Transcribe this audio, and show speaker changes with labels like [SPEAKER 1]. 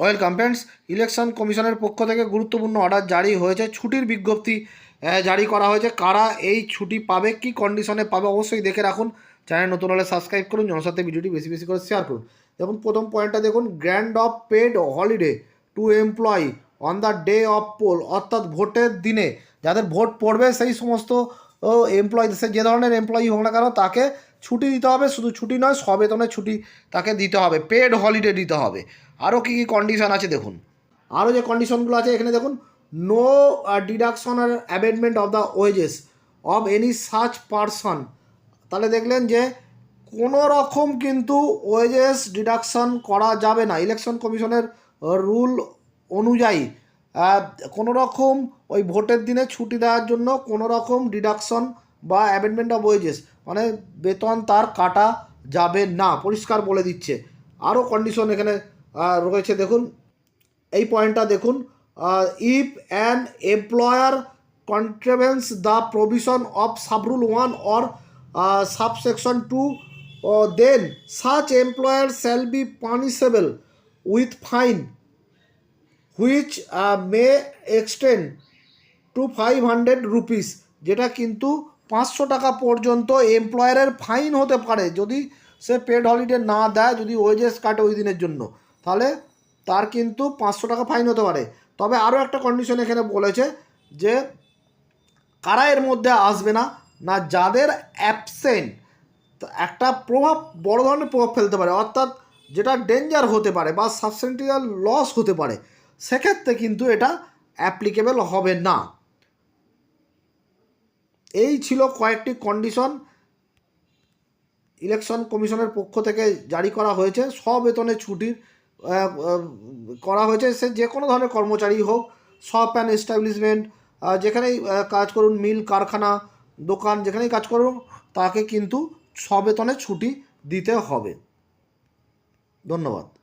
[SPEAKER 1] Welcome friends election কমিশনের পক্ষ থেকে গুরুত্বপূর্ণ অর্ডার জারি হয়েছে। ছুটির বিজ্ঞপ্তি জারি করা হয়েছে। কারা এই ছুটি পাবে, কি কন্ডিশনে পাবে, অবশ্যই দেখে রাখুন। চ্যানেল নতুন হলে সাবস্ক্রাইব করুন, জনসাথে ভিডিওটি বেশি বেশি করে শেয়ার করুন। দেখুন, প্রথম পয়েন্টটা দেখুন grant of paid holiday to employee on the day of poll অর্থাৎ ভোটের দিনে। যাদের ভোট পড়বে, সেই সমস্ত এমপ্লয়ি সে যে ধরনের এমপ্লয়ি হোক না কেন, তাকে ছুটি দিতে হবে, শুধু ছুটি নয় সবেতনের ছুটি তাকে দিতে হবে পেড হলিডে দিতে হবে। আরও কী কী কন্ডিশন আছে দেখুন। আরও যে কন্ডিশনগুলো আছে এখানে দেখুন no deduction R abatement of the wages of any such person তাহলে দেখলেন যে কোনো রকম কিন্তু ওয়েজেস ডিডাকশন করা যাবে না। ইলেকশন কমিশনের রুল অনুযায়ী কোনো রকম ওই ভোটের দিনে ছুটি দেওয়ার জন্য কোনো রকম ডিডাকশন বা অ্যামেন্ডমেন্ট অফ ওয়েজেস মানে বেতন তার কাটা যাবে না, পরিষ্কার বলে দিচ্ছে। আরও কন্ডিশন এখানে রয়েছে, দেখুন। এই পয়েন্টটা দেখুন if an employer contravenes the provision of subrule one or subsection two then such employer shall be punishable with fine which may extend to five hundred rupees যেটা কিন্তু পাঁচশো টাকা পর্যন্ত এমপ্লয়ারের ফাইন হতে পারে যদি সে পেড হলিডে না দেয়, যদি ওয়েজেস কাটে ওই দিনের জন্য। তাহলে তার কিন্তু পাঁচশো টাকা ফাইন হতে পারে। তবে আরও একটা কন্ডিশন এখানে বলেছে যে কারা এর মধ্যে আসবে না না যাদের অ্যাবসেন্ট একটা প্রভাব, বড় ধরনের প্রভাব ফেলতে পারে। অর্থাৎ যেটা ডেঞ্জার হতে পারে বা সাবসেন্টিয়াল লস হতে পারে, সেক্ষেত্রে কিন্তু এটা অ্যাপ্লিকেবল হবে না। এই ছিল কয়েকটি কন্ডিশন ইলেকশন কমিশনের পক্ষ থেকে জারি করা হয়েছে। সবেতনে ছুটির আহ, আহ, করা হয়েছে। সে যে কোনো ধরনের কর্মচারী হোক শপ অ্যান্ড এস্টাবলিশমেন্ট যেখানেই কাজ করুন মিল কারখানা দোকান যেখানেই কাজ করুন তাকে কিন্তু সবেতনে ছুটি দিতে হবে। ধন্যবাদ।